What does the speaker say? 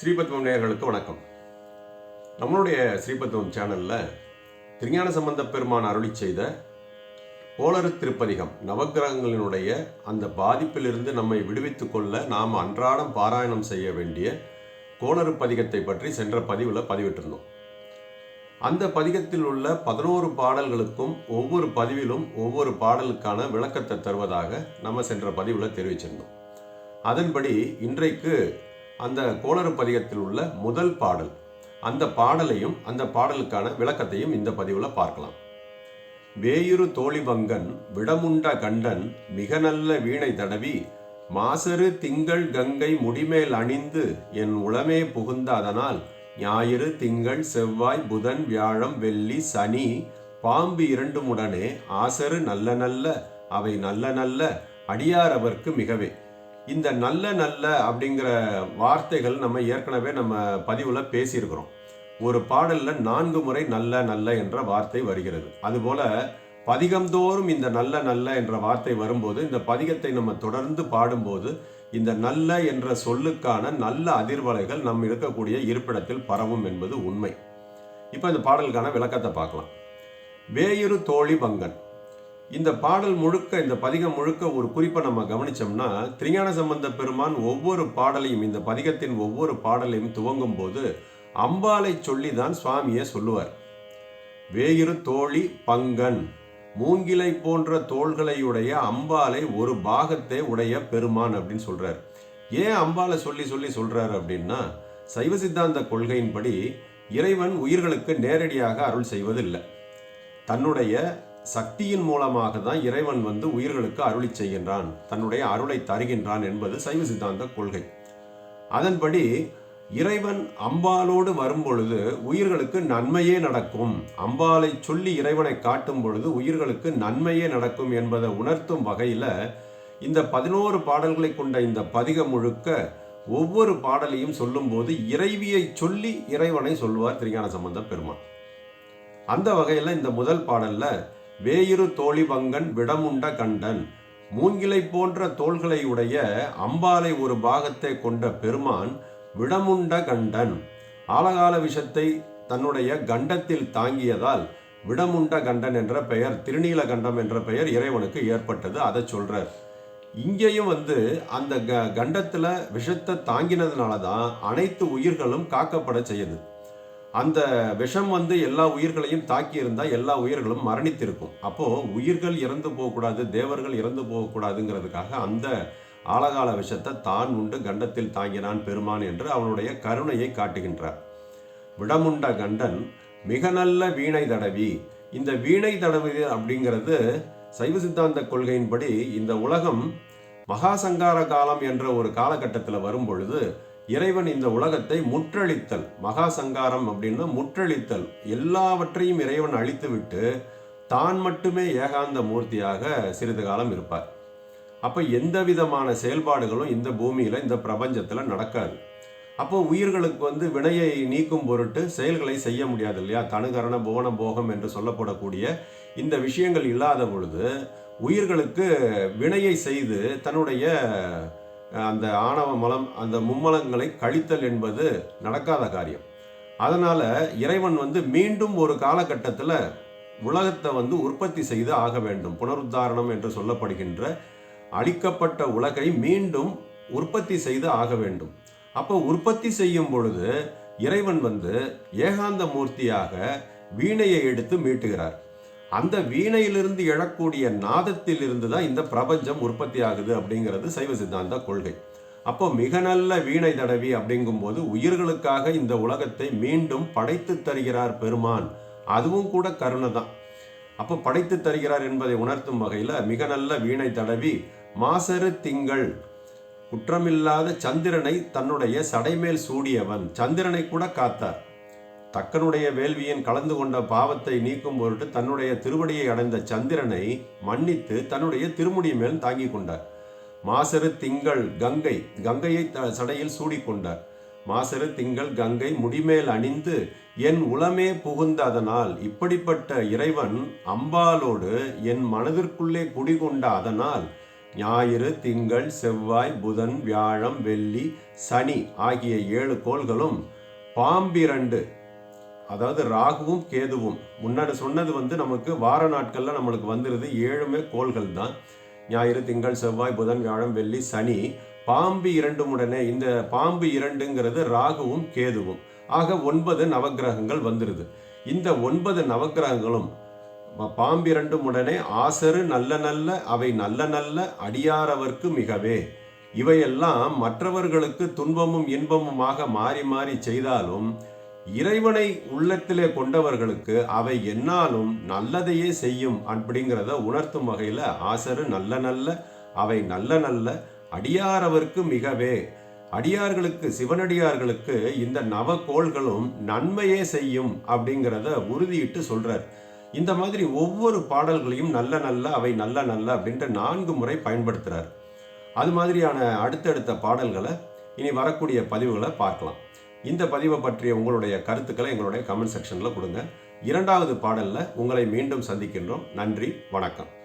ஸ்ரீபத்மம் நேயர்களுக்கு வணக்கம். நம்மளுடைய ஸ்ரீபத்மம் சேனலில் திருஞான சம்பந்த பெருமான் அருளி செய்த கோளறு திருப்பதிகம் நவக்கிரகங்களினுடைய அந்த பாதிப்பிலிருந்து நம்மை விடுவித்து கொள்ள நாம் அன்றாடம் பாராயணம் செய்ய வேண்டிய கோளறு பதிகத்தை பற்றி சென்ற பதிவில் பதிவிட்டிருந்தோம். அந்த பதிகத்தில் உள்ள பதினோரு பாடல்களுக்கும் ஒவ்வொரு பதிவிலும் ஒவ்வொரு பாடலுக்கான விளக்கத்தை தருவதாக நம்ம சென்ற பதிவில் தெரிவிச்சிருந்தோம். அதன்படி இன்றைக்கு அந்த கோளறு பதிகத்தில் உள்ள முதல் பாடல். அந்த பாடலையும் அந்த பாடலுக்கான விளக்கத்தையும் இந்த பதிவில் பார்க்கலாம். வேயுரு தோழிபங்கன் விடமுண்ட கண்டன் மிக நல்ல வீணை தடவி மாசரு திங்கள் கங்கை முடிமேல் அணிந்து என் உளமே புகுந்த அதனால் ஞாயிறு திங்கள் செவ்வாய் புதன் வியாழம் வெள்ளி சனி பாம்பு இரண்டுமுடனே ஆசரு நல்ல நல்ல அவை நல்ல நல்ல அடியாரவர்க்கு மிகவே. இந்த நல்ல நல்ல அப்படிங்கிற வார்த்தைகள் நம்ம ஏற்கனவே நம்ம பதிவில் பேசியிருக்கிறோம். ஒரு பாடலில் நான்கு முறை நல்ல நல்ல என்ற வார்த்தை வருகிறது. அதுபோல பதிகம்தோறும் இந்த நல்ல நல்ல என்ற வார்த்தை வரும்போது இந்த பதிகத்தை நம்ம தொடர்ந்து பாடும்போது இந்த நல்ல என்ற சொல்லுக்கான நல்ல அதிர்வலைகள் நம் இருக்கக்கூடிய இருப்பிடத்தில் பரவும் என்பது உண்மை. இப்போ இந்த பாடலுக்கான விளக்கத்தை பார்க்கலாம். வேயுறு தோழி பங்கன் இந்த பாடல் முழுக்க இந்த பதிகம் முழுக்க ஒரு குறிப்பை நம்ம கவனிச்சோம்னா திரிஞான சம்பந்த பெருமான் ஒவ்வொரு பாடலையும் இந்த பதிகத்தின் ஒவ்வொரு பாடலையும் துவங்கும் போது அம்பாலை சொல்லி தான் சுவாமியை சொல்லுவார். வேயிரு தோழி பங்கன் மூங்கிலை போன்ற தோள்களையுடைய அம்பாலை ஒரு பாகத்தை உடைய பெருமான் அப்படின்னு சொல்றார். ஏன் அம்பாலை சொல்லி சொல்லி சொல்றாரு அப்படின்னா சைவ சித்தாந்த கொள்கையின்படி இறைவன் உயிர்களுக்கு நேரடியாக அருள் செய்வதில்லை. தன்னுடைய சக்தியின் மூலமாக தான் இறைவன் வந்து உயிர்களுக்கு அருளி செய்கின்றான் தன்னுடைய அருளை தருகின்றான் என்பது சைவ சித்தாந்த கொள்கை. அதன்படி இறைவன் அம்பாலோடு வரும்பொழுது உயிர்களுக்கு நன்மையே நடக்கும். அம்பாலை சொல்லி இறைவனை காட்டும் பொழுது உயிர்களுக்கு நன்மையே நடக்கும் என்பதை உணர்த்தும் வகையில் இந்த பதினோரு பாடல்களை கொண்ட இந்த பதிகம் முழுக்க ஒவ்வொரு பாடலையும் சொல்லும்போது இறைவியை சொல்லி இறைவனை சொல்லுவார் திருஞான சம்பந்த பெருமான். அந்த வகையில் இந்த முதல் பாடல்ல வேயிரு தோழிவங்கன் விடமுண்ட கண்டன். மூங்கிலை போன்ற தோள்களை உடைய அம்பாலை ஒரு பாகத்தை கொண்ட பெருமான் விடமுண்ட கண்டன். ஆலகால விஷத்தை தன்னுடைய கண்டத்தில் தாங்கியதால் விடமுண்ட கண்டன் என்ற பெயர் திருநீல கண்டம் என்ற பெயர் இறைவனுக்கு ஏற்பட்டது அதை சொல்றார். இங்கேயும் வந்து அந்த க கண்டத்தில் விஷத்தை தாங்கினதுனால தான் அனைத்து உயிர்களும் காக்கப்பட செய்யுது. அந்த விஷம் வந்து எல்லா உயிர்களையும் தாக்கி இருந்தால் எல்லா உயிர்களும் மரணித்திருக்கும். அப்போது உயிர்கள் இறந்து போகக்கூடாது தேவர்கள் இறந்து போகக்கூடாதுங்கிறதுக்காக அந்த ஆழகால விஷத்தை தான் உண்டு கண்டத்தில் தாங்கினான் பெருமான் என்று அவனுடைய கருணையை காட்டுகின்றார். விடமுண்ட கண்டன் மிக நல்ல வீணை தடவி இந்த வீணை தடவி அப்படிங்கிறது சைவ சித்தாந்த கொள்கையின்படி இந்த உலகம் மகாசங்கார காலம் என்ற ஒரு காலகட்டத்தில் வரும் பொழுது இறைவன் இந்த உலகத்தை முற்றழித்தல் மகா சங்காரம் அப்படின்னா முற்றழித்தல் எல்லாவற்றையும் இறைவன் அழித்துவிட்டு தான் மட்டுமே ஏகாந்த மூர்த்தியாக சிறிது காலம் இருப்பார். அப்போ எந்த விதமான செயல்பாடுகளும் இந்த பூமியில் இந்த பிரபஞ்சத்தில் நடக்காது. அப்போ உயிர்களுக்கு வந்து வினையை நீக்கும் பொருட்டு செயல்களை செய்ய முடியாது இல்லையா? தனுகரண புவன போகம் என்று சொல்லப்படக்கூடிய இந்த விஷயங்கள் இல்லாத பொழுது உயிர்களுக்கு வினையை செய்து தன்னுடைய அந்த ஆணவ மலம் அந்த மும்மலங்களை கழித்தல் என்பது நடக்காத காரியம். அதனால் இறைவன் வந்து மீண்டும் ஒரு காலகட்டத்தில் உலகத்தை வந்து உற்பத்தி செய்து ஆக வேண்டும். புனருத்தாரணம் என்று சொல்லப்படுகின்ற அழிக்கப்பட்ட உலகை மீண்டும் உற்பத்தி செய்து ஆக வேண்டும். அப்போ உற்பத்தி செய்யும் பொழுது இறைவன் வந்து ஏகாந்த மூர்த்தியாக வீணையை எடுத்து மீட்டுகிறார். அந்த வீணையிலிருந்து எழக்கூடிய நாதத்தில் இருந்து தான் இந்த பிரபஞ்சம் உற்பத்தி ஆகுது அப்படிங்கிறது சைவ சித்தாந்த கொள்கை. அப்போ மிக நல்ல வீணை தடவி அப்படிங்கும்போது உயிர்களுக்காக இந்த உலகத்தை மீண்டும் படைத்து தருகிறார் பெருமான். அதுவும் கூட கருணை தான். அப்போ படைத்து தருகிறார் என்பதை உணர்த்தும் வகையில் மிக நல்ல வீணை தடவி மாசரு திங்கள் குற்றமில்லாத சந்திரனை தன்னுடைய சடைமேல் சூடியவன். சந்திரனை கூட காத்தார். தக்கனுடைய வேள்வியின் கலந்து கொண்ட பாவத்தை நீக்கும் பொருட்டு தன்னுடைய திருவடியை அடைந்த சந்திரனை மன்னித்து தன்னுடைய திருமுடி மேல் தாங்கி கொண்டார். மாசரு திங்கள் கங்கை கங்கையை த சடையில் சூடிக்கொண்டார். மாசரு திங்கள் கங்கை முடிமேல் அணிந்து என் உளமே புகுந்த அதனால் இப்படிப்பட்ட இறைவன் அம்பாலோடு என் மனதிற்குள்ளே குடிகொண்ட அதனால் ஞாயிறு திங்கள் செவ்வாய் புதன் வியாழம் வெள்ளி சனி ஆகிய ஏழு கோள்களும் பாம்பிரண்டு அதாவது ராகுவும் கேதுவும். முன்னாடி சொன்னது வந்து நமக்கு வார நாட்களில் நம்மளுக்கு வந்துடுது ஏழுமே கோள்கள் தான். ஞாயிறு திங்கள் செவ்வாய் புதன் வியாழம் வெள்ளி சனி. பாம்பு இரண்டும் உடனே இந்த பாம்பு இரண்டுங்கிறது ராகுவும் கேதுவும். ஆக ஒன்பது நவக்கிரகங்கள் வந்துடுது இந்த ஒன்பது நவக்கிரகங்களும் பாம்பிரண்டும் உடனே ஆசரு நல்ல நல்ல அவை நல்ல நல்ல அடியாரவர்க்கு மிகவே. இவையெல்லாம் மற்றவர்களுக்கு துன்பமும் இன்பமுமாக மாறி மாறி செய்தாலும் இறைவனை உள்ளத்திலே கொண்டவர்களுக்கு அவை என்னாலும் நல்லதையே செய்யும் அப்படிங்கிறத உணர்த்தும் வகையில் ஆசரு நல்ல நல்ல அவை நல்ல நல்ல அடியாரவர்க்கு மிகவே. அடியார்களுக்கு சிவனடியார்களுக்கு இந்த நவக்கோள்களும் நன்மையே செய்யும் அப்படிங்கிறத உறுதியிட்டு சொல்றார். இந்த மாதிரி ஒவ்வொரு பாடல்களையும் நல்ல நல்ல அவை நல்ல நல்ல அப்படின்ற நான்கு முறை பயன்படுத்துறார். அது மாதிரியான அடுத்தடுத்த பாடல்களை இனி வரக்கூடிய பதிவுகளை பார்க்கலாம். இந்த பதிவை பற்றிய உங்களுடைய கருத்துக்களை எங்களுடைய கமெண்ட் செக்ஷனில் கொடுங்க. இரண்டாவது பாடலில் உங்களை மீண்டும் சந்திக்கின்றோம். நன்றி வணக்கம்.